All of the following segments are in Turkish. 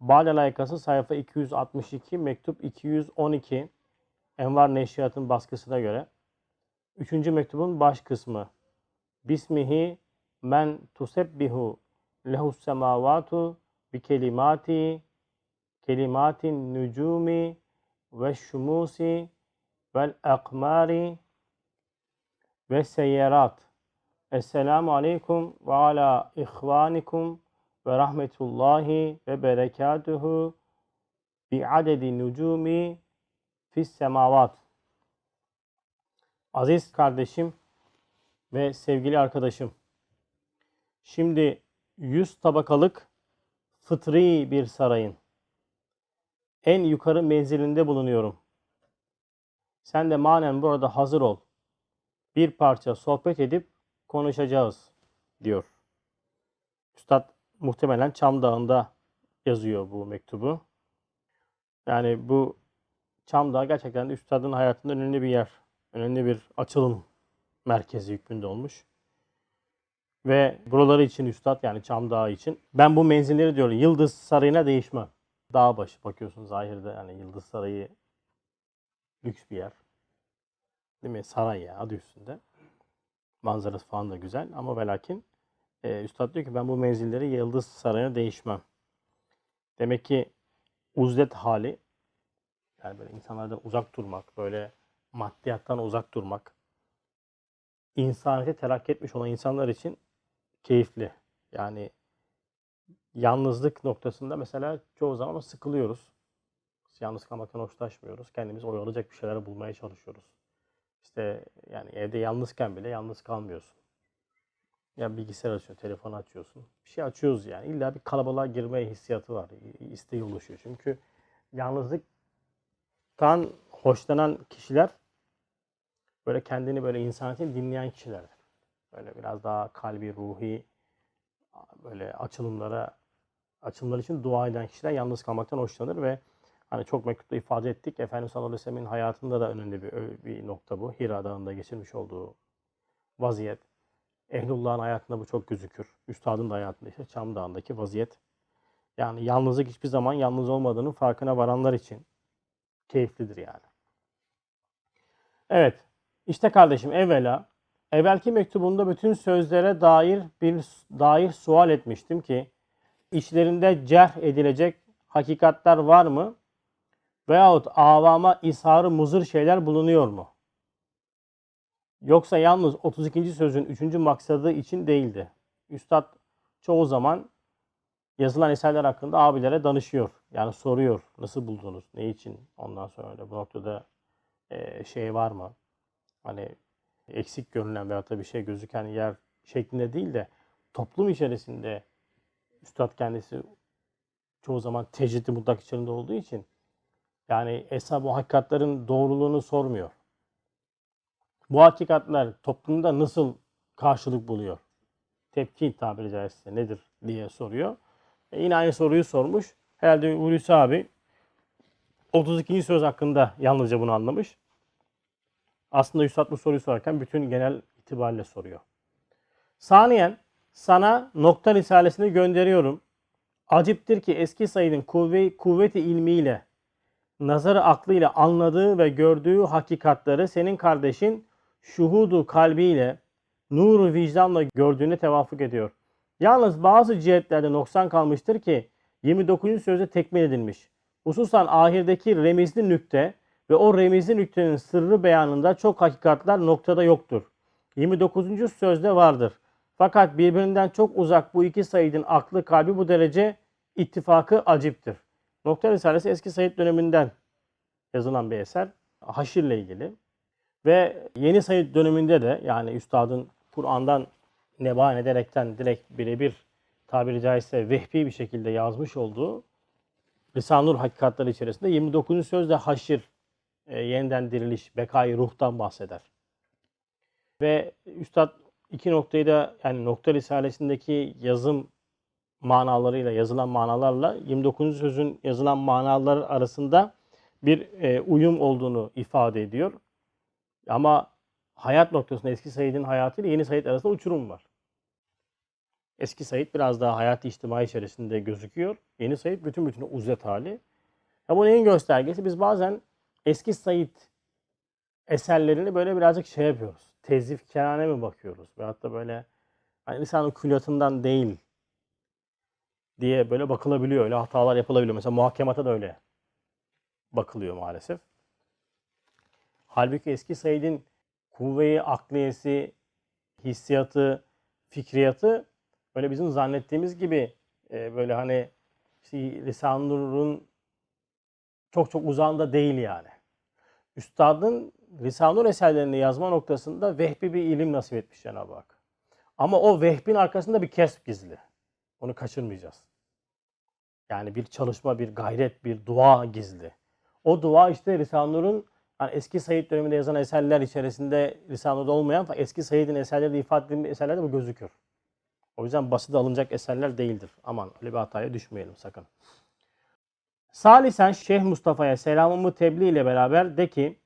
Bade layıkası sayfa 262, mektup 212. Envar Neşriyat'ın baskısına göre. Üçüncü mektubun baş kısmı. Bismihi men tusebbihu lehus semavatu bi kelimati kelimatin nücumi ve şumusi vel akmari ve seyyerat. Esselamu aleyküm ve ala ihvanikum ve rahmetullahi ve berekatuhu bi adedi nucumi fis semavat. Aziz kardeşim ve sevgili arkadaşım. Şimdi 100 tabakalık fıtri bir sarayın en yukarı menzilinde bulunuyorum. Sen de manen burada hazır ol. Bir parça sohbet edip konuşacağız diyor. Üstad muhtemelen Çam Dağı'nda yazıyor bu mektubu. Yani bu Çam Dağı gerçekten de Üstad'ın hayatında önemli bir yer. Önemli bir açılım merkezi hükmünde olmuş. Ve buraları için Üstad yani Çam Dağı için ben bu menzilleri diyor Yıldız Sarayı'na değişmem. Dağ başı bakıyorsun zahirde yani Yıldız Sarayı lüks bir yer. Değil mi? Saray ya adı üstünde. Manzarası falan da güzel ama ve lakin e, Üstad diyor ki ben bu menzilleri Yıldız Sarayı'na değişmem. Demek ki uzlet hali yani böyle insanlardan uzak durmak, böyle maddiyattan uzak durmak, insaniyete terakki etmiş olan insanlar için keyifli. Yani yalnızlık noktasında mesela çoğu zaman sıkılıyoruz. Yalnız kalmaktan hoşlaşmıyoruz. Kendimiz oyalayacak bir şeyler bulmaya çalışıyoruz. İşte yani evde yalnızken bile yalnız kalmıyorsun. Ya bilgisayar açıyorsun, telefon açıyorsun. Bir şey açıyoruz yani. İlla bir kalabalığa girmeye hissiyatı var. İsteği oluşuyor. Çünkü yalnızlıktan hoşlanan kişiler böyle kendini böyle insaniyetin dinleyen kişilerdir. Böyle biraz daha kalbi, ruhi böyle açılımlara açılımlar için dua eden kişiler yalnız kalmaktan hoşlanır ve hani çok mektupta ifade ettik. Efendimiz sallallahu aleyhi ve hayatında da önemli bir, bir nokta bu. Hira Dağı'nda geçirmiş olduğu vaziyet. Ehlullah'ın hayatında bu çok gözükür. Üstadın da hayatında işte Çam Dağı'ndaki vaziyet. Yani yalnızlık hiçbir zaman yalnız olmadığının farkına varanlar için keyiflidir yani. Evet. İşte kardeşim evvela evvelki mektubunda bütün sözlere dair bir dair sual etmiştim ki içlerinde cerh edilecek hakikatler var mı? Veyahut avama isharı muzır şeyler bulunuyor mu? Yoksa yalnız 32. sözün 3. maksadı için değildi. Üstad çoğu zaman yazılan eserler hakkında abilere danışıyor. Yani soruyor. Nasıl buldunuz? Ne için? Ondan sonra da bu noktada e, şey var mı? Hani eksik görünen veyahut da bir şey gözüken yer şeklinde değil de toplum içerisinde Üstad kendisi çoğu zaman tecrüdi mutlak içerisinde olduğu için yani eshab bu hakikatlerin doğruluğunu sormuyor. Bu hakikatler toplumda nasıl karşılık buluyor? Tepki tabiri caizse nedir diye soruyor. E yine aynı soruyu sormuş. Herhalde Hulusi abi 32. söz hakkında yalnızca bunu anlamış. Aslında Üstad bu soruyu sorarken bütün genel itibariyle soruyor. Saniyen sana nokta risalesini gönderiyorum. Aciptir ki eski Said'in kuvve, kuvveti ilmiyle, nazarı aklıyla anladığı ve gördüğü hakikatları senin kardeşin şuhudu kalbiyle, nuru vicdanla gördüğüne tevafuk ediyor. Yalnız bazı cihetlerde noksan kalmıştır ki 29. sözde tekmil edilmiş. Hususan ahirdeki remizli nükte ve o remizli nüktenin sırrı beyanında çok hakikatler noktada yoktur. 29. sözde vardır. Fakat birbirinden çok uzak bu iki Said'in aklı kalbi bu derece ittifakı aciptir. Nokta Risalesi eski Said döneminden yazılan bir eser. Haşir ile ilgili. Ve yeni Said döneminde de yani Üstad'ın Kur'an'dan neban ederekten direkt birebir tabiri caizse vehbi bir şekilde yazmış olduğu Risale-i Nur hakikatları içerisinde 29. sözde haşir, e, yeniden diriliş, bekayı ruhtan bahseder. Ve Üstad iki noktayı da yani nokta risalesindeki yazım manalarıyla, yazılan manalarla 29. sözün yazılan manalar arasında bir e, uyum olduğunu ifade ediyor. Ama hayat noktasında eski Said'in hayatıyla yeni Said arasında uçurum var. Eski Said biraz daha hayat içtimai içerisinde gözüküyor. Yeni Said bütün bütün uzet hali. Ya bu neyin göstergesi? Biz bazen eski Said eserlerini böyle birazcık şey yapıyoruz. Tezifkâne mi bakıyoruz? Veyahut da böyle hani lisanın külliyatından değil diye böyle bakılabiliyor. Öyle hatalar yapılabiliyor. Mesela muhakemata da öyle bakılıyor maalesef. Halbuki eski Said'in kuvve-i akliyesi, hissiyatı, fikriyatı böyle bizim zannettiğimiz gibi e, böyle hani işte Risale-i Nur'un çok çok uzağında değil yani. Üstadın Risale-i Nur eserlerini yazma noktasında vehbi bir ilim nasip etmiş Cenab-ı Hak. Ama o vehbin arkasında bir kesp gizli. Onu kaçırmayacağız. Yani bir çalışma, bir gayret, bir dua gizli. O dua işte Risale-i Nur'un hani eski Said döneminde yazan eserler içerisinde Risale-i Nur'da olmayan eski Said'in eserleri de ifade edildiği eserlerde bu gözüküyor. O yüzden basite alınacak eserler değildir. Aman öyle bir hataya düşmeyelim sakın. Salisen Şeyh Mustafa'ya selamımı tebliğ ile beraber de ki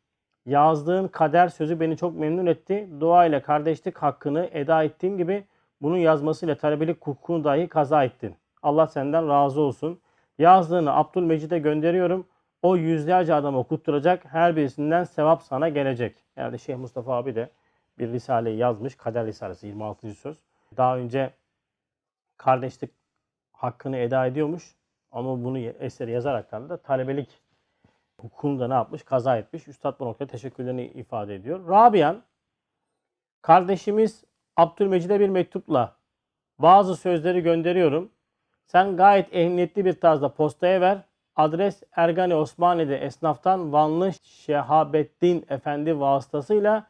yazdığın kader sözü beni çok memnun etti. Dua ile kardeşlik hakkını eda ettiğim gibi bunun yazmasıyla talebelik hukukunu dahi kaza ettin. Allah senden razı olsun. Yazdığını Abdülmecid'e gönderiyorum. O yüzlerce adam okutturacak. Her birisinden sevap sana gelecek. Yani Şeyh Mustafa abi de bir risale yazmış. Kader Risalesi 26. söz. Daha önce kardeşlik hakkını eda ediyormuş. Ama bunu eseri yazaraktan da talebelik hukukunu da ne yapmış? Kaza etmiş. Üstad bu noktada teşekkürlerini ifade ediyor. Rabian, kardeşimiz Abdülmecid'e bir mektupla bazı sözleri gönderiyorum. Sen gayet ehemmiyetli bir tarzda postaya ver. Adres Ergani Osmani'de esnaftan Vanlı Şehabettin Efendi vasıtasıyla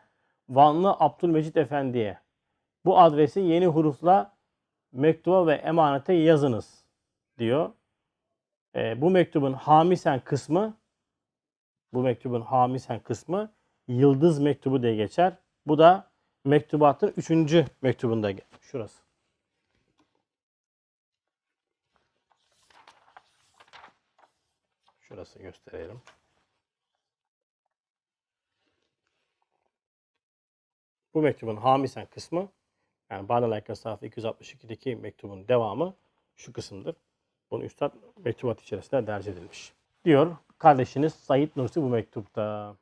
Vanlı Abdülmecid Efendi'ye. Bu adresi yeni hurufla mektuba ve emanete yazınız diyor. E, bu mektubun hamisen kısmı bu mektubun hamisen kısmı yıldız mektubu diye geçer. Bu da mektubatın üçüncü mektubunda şurası. Şurası gösterelim. Bu mektubun hamisen kısmı yani Bağdalayka sayfa 262'deki mektubun devamı şu kısımdır. Bunu Üstad mektubat içerisinde derc edilmiş. Diyor kardeşiniz Said Nursi bu mektupta.